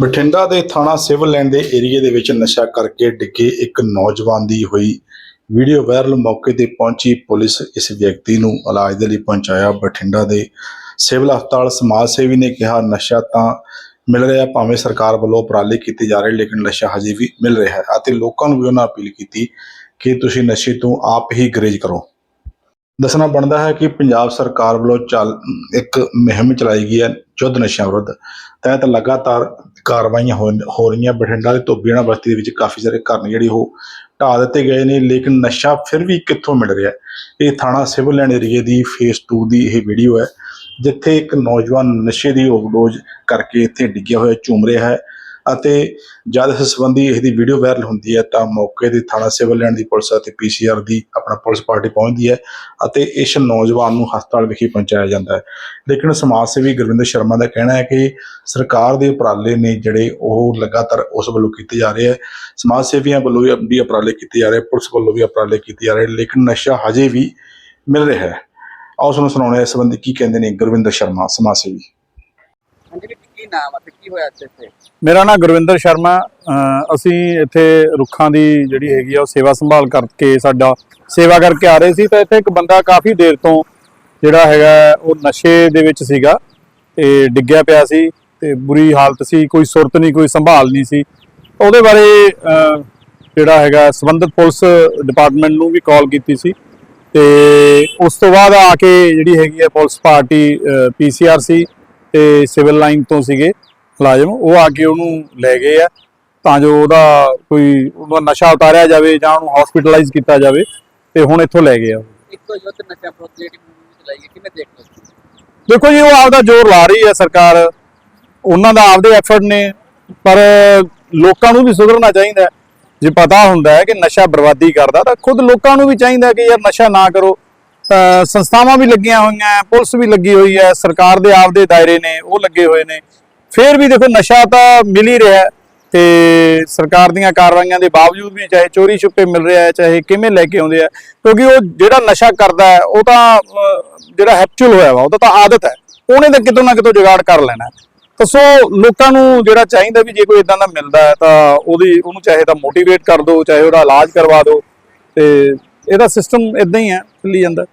ਬਠਿੰਡਾ ਦੇ ਥਾਣਾ civil line ਦੇ ਏਰੀਏ ਦੇ ਵਿੱਚ ਨਸ਼ਾ ਕਰਕੇ ਡਿੱਗੇ ਇੱਕ ਨੌਜਵਾਨ ਦੀ ਹੋਈ ਵੀਡੀਓ ਵਾਇਰਲ ਮੌਕੇ ਤੇ ਪਹੁੰਚੀ ਪੁਲਿਸ ਇਸ ਵਿਅਕਤੀ ਨੂੰ ਇਲਾਜ ਦੇ ਲਈ ਪਹੁੰਚਾਇਆ। ਬਠਿੰਡਾ ਦੇ ਸਿਵਲ ਹਸਪਤਾਲ ਸਮਾਜ ਸੇਵੀ ਨੇ ਕਿਹਾ, ਨਸ਼ਾ ਤਾਂ ਮਿਲ ਰਿਹਾ, ਭਾਵੇਂ ਸਰਕਾਰ ਵੱਲੋਂ ਉਪਰਾਲੇ ਕੀਤੇ ਜਾ ਰਹੇ, ਲੇਕਿਨ ਨਸ਼ਾ ਹਜੇ ਵੀ ਮਿਲ ਰਿਹਾ ਹੈ ਅਤੇ ਲੋਕਾਂ ਨੂੰ ਵੀ ਉਹਨਾਂ ਅਪੀਲ ਕੀਤੀ ਕਿ ਤੁਸੀਂ ਨਸ਼ੇ ਤੋਂ ਆਪ ਹੀ ਗਰੇਜ ਕਰੋ। ਦੱਸਣਾ ਬਣਦਾ ਹੈ ਕਿ ਪੰਜਾਬ ਸਰਕਾਰ ਵੱਲੋਂ ਚੱਲ, ਇੱਕ ਮੁਹਿੰਮ ਚਲਾਈ ਗਈ ਹੈ ਯੁੱਧ ਨਸ਼ਿਆਂ ਵਿਰੁੱਧ। ਤਹਿਤ ਲਗਾਤਾਰ ਕਾਰਵਾਈਆਂ ਹੋ ਹੋ ਰਹੀਆਂ। ਬਠਿੰਡਾ ਦੇ ਧੋਬੀਆਣਾ ਬਸਤੀ ਦੇ ਵਿੱਚ ਕਾਫੀ ਸਾਰੇ ਘਰ ਨੇ ਜਿਹੜੇ ਉਹ ਢਾਹ ਦਿੱਤੇ ਗਏ ਨੇ, ਲੇਕਿਨ ਨਸ਼ਾ ਫਿਰ ਵੀ ਕਿੱਥੋਂ ਮਿਲ ਰਿਹਾ ਇਹ ਥਾਣਾ ਸਿਵਲ ਲਾਈਨ ਏਰੀਏ ਦੀ ਫੇਸ 2 ਦੀ ਇਹ ਵੀਡੀਓ ਹੈ, ਜਿੱਥੇ ਇੱਕ ਨੌਜਵਾਨ ਨਸ਼ੇ ਦੀ ਓਵਰਡੋਜ਼ ਕਰਕੇ ਇੱਥੇ ਡਿੱਗਿਆ ਹੋਇਆ, ਝੂਮ ਰਿਹਾ ਹੈ। ਅਤੇ ਜਦ ਇਸ ਸੰਬੰਧੀ ਇਹਦੀ ਵੀਡੀਓ ਵਾਇਰਲ ਹੁੰਦੀ ਹੈ ਤਾਂ ਮੌਕੇ 'ਤੇ ਥਾਣਾ ਸਿਵਲ ਲਾਈਨ ਦੀ ਪੁਲਿਸ ਅਤੇ ਪੀਸੀਆਰ ਦੀ ਆਪਣਾ ਪੁਲਿਸ ਪਾਰਟੀ ਪਹੁੰਚਦੀ ਹੈ ਅਤੇ ਇਸ ਨੌਜਵਾਨ ਨੂੰ ਹਸਪਤਾਲ ਵਿਖੇ ਪਹੁੰਚਾਇਆ ਜਾਂਦਾ ਹੈ। ਲੇਕਿਨ ਸਮਾਜ ਸੇਵੀ ਗੁਰਵਿੰਦਰ ਸ਼ਰਮਾ ਦਾ ਕਹਿਣਾ ਹੈ ਕਿ ਸਰਕਾਰ ਦੇ ਉਪਰਾਲੇ ਨੇ ਜਿਹੜੇ ਉਹ ਲਗਾਤਾਰ ਉਸ ਵੱਲੋਂ ਕੀਤੇ ਜਾ ਰਹੇ ਹੈ। ਸਮਾਜ ਸੇਵੀਆਂ ਵੱਲੋਂ ਵੀ ਉਪਰਾਲੇ ਕੀਤੇ ਜਾ ਰਹੇ, ਪੁਲਿਸ ਵੱਲੋਂ ਵੀ ਉਪਰਾਲੇ ਕੀਤੇ ਜਾ ਰਹੇ, ਲੇਕਿਨ ਨਸ਼ਾ ਹਜੇ ਵੀ ਮਿਲ ਰਿਹਾ ਹੈ। ਆਓ ਤੁਹਾਨੂੰ ਸੁਣਾਉਣੇ ਇਸ ਸੰਬੰਧੀ ਕੀ ਕਹਿੰਦੇ ਨੇ ਗੁਰਵਿੰਦਰ ਸ਼ਰਮਾ, ਸਮਾਜ ਸੇਵੀ। ਕੀ ਨਾਮ ਆ ਤੇ ਕੀ ਹੋਇਆ ਇੱਥੇ ਇੱਥੇ? ਮੇਰਾ ਨਾਮ ਗੁਰਵਿੰਦਰ ਸ਼ਰਮਾ ਅਹ ਅਸੀਂ ਇੱਥੇ ਰੁੱਖਾਂ ਦੀ ਜਿਹੜੀ ਹੈਗੀ ਆ ਉਹ ਸੇਵਾ ਸੰਭਾਲ ਕਰਕੇ ਸਾਡਾ ਸੇਵਾ ਕਰਕੇ ਆ ਰਹੇ ਸੀ ਤਾਂ ਇੱਥੇ ਇੱਕ ਬੰਦਾ ਕਾਫੀ ਦੇਰ ਤੋਂ ਜਿਹੜਾ ਹੈਗਾ ਉਹ ਨਸ਼ੇ ਦੇ ਵਿੱਚ ਸੀਗਾ ਤੇ ਡਿੱਗਿਆ ਪਿਆ ਸੀ ਤੇ ਬੁਰੀ ਹਾਲਤ ਸੀ ਕੋਈ ਸੁਰਤ ਨਹੀਂ ਕੋਈ ਸੰਭਾਲ ਨਹੀਂ ਸੀ। ਉਹਦੇ ਬਾਰੇ ਅਹ, ਜਿਹੜਾ ਹੈਗਾ ਸੰਬੰਧਿਤ ਪੁਲਿਸ ਡਿਪਾਰਟਮੈਂਟ ਨੂੰ ਵੀ ਕਾਲ ਕੀਤੀ ਸੀ ਤੇ ਉਸ ਤੋਂ ਬਾਅਦ ਆ ਕੇ ਜਿਹੜੀ ਹੈਗੀ ਹੈ ਪੁਲਿਸ ਪਾਰਟੀ ਪੀਸੀਆਰ ਸੀ ਤੇ ਸਿਵਲ ਲਾਈਨ ਤੋਂ ਸੀਗੇ ਮੁਲਾਜ਼ਮ ਉਹ ਆ ਕੇ ਉਹਨੂੰ ਲੈ ਗਏ ਆ। ਤਾਂ ਜੋ ਉਹਦਾ ਕੋਈ ਉਹਦਾ ਨਸ਼ਾ ਉਤਾਰਿਆ ਜਾਵੇ ਜਾਂ ਉਹਨੂੰ ਹਸਪੀਟਲਾਈਜ਼ ਕੀਤਾ ਜਾਵੇ ਤੇ ਹੁਣ ਇੱਥੋਂ ਲੈ ਗਏ ਆ। ਇੱਕੋ ਯੁੱਧ ਨਸ਼ਾ ਵਿਰੁੱਧ ਜਿਹੜੀ ਮੁਹਿੰਮ ਚਲਾਈ ਹੈ ਕਿਵੇਂ ਦੇਖਦੇ ਹੋ? ਦੇਖੋ ਜੀ ਉਹ ਆਪਦਾ ਜ਼ੋਰ ਲਾ ਰਹੀ ਹੈ ਸਰਕਾਰ। ਉਹਨਾਂ ਦਾ ਆਪਦੇ ਐਫਰਟ ਨੇ ਪਰ ਲੋਕਾਂ ਨੂੰ ਵੀ ਸੁਧਰਨਾ ਚਾਹੀਦਾ। ਜੇ ਪਤਾ ਹੁੰਦਾ ਹੈ ਕਿ ਨਸ਼ਾ ਬਰਬਾਦੀ ਕਰਦਾ ਤਾਂ ਖੁਦ ਲੋਕਾਂ ਨੂੰ ਵੀ ਚਾਹੀਦਾ ਕਿ ਯਾਰ ਨਸ਼ਾ ਨਾ ਕਰੋ। ਸੰਸਥਾਵਾਂ ਵੀ ਲੱਗੀਆਂ ਹੋਈਆਂ ਪੁਲਿਸ ਵੀ ਲੱਗੀ ਹੋਈ ਹੈ, ਸਰਕਾਰ ਦੇ ਆਪਦੇ ਦਾਇਰੇ ਨੇ, ਉਹ ਲੱਗੇ ਹੋਏ ਨੇ। ਫਿਰ ਵੀ ਦੇਖੋ ਨਸ਼ਾ ਤਾਂ ਮਿਲ ਹੀ ਰਿਹਾ ਹੈ ਤੇ ਸਰਕਾਰ ਦੀਆਂ ਕਾਰਵਾਈਆਂ ਦੇ ਬਾਵਜੂਦ ਵੀ ਚਾਹੇ ਚੋਰੀ ਛੁਪੇ ਮਿਲ ਰਿਹਾ ਹੈ, ਚਾਹੇ ਕਿਵੇਂ ਲੈ ਕੇ ਆਉਂਦੇ ਆ, ਕਿਉਂਕਿ ਉਹ ਜਿਹੜਾ ਨਸ਼ਾ ਕਰਦਾ ਹੈ, ਉਹ ਤਾਂ ਜਿਹੜਾ ਹੈਪਚੁਅਲ ਹੋਇਆ ਵਾ ਉਹਦਾ ਤਾਂ ਆਦਤ ਹੈ। ਉਹਨੇ ਤਾਂ ਕਿਤੋਂ ਨਾ ਕਿਤੋਂ ਜੁਗਾੜ ਕਰ ਲੈਣਾ ਤਾਂ ਸੋ ਲੋਕਾਂ ਨੂੰ ਜਿਹੜਾ ਚਾਹੀਦਾ ਵੀ ਜੇ ਕੋਈ ਇਦਾਂ ਦਾ ਮਿਲਦਾ ਹੈ, ਤਾਂ ਉਹਦੀ, ਉਹਨੂੰ ਚਾਹੇ ਤਾਂ ਮੋਟੀਵੇਟ ਕਰ ਦਿਓ, ਚਾਹੇ ਉਹਦਾ ਇਲਾਜ ਕਰਵਾ ਦਿਓ। ਤੇ ਇਹਦਾ ਸਿਸਟਮ ਇਦਾਂ ਹੀ ਹੈ। ਚੱਲੀ ਜਾਂਦਾ।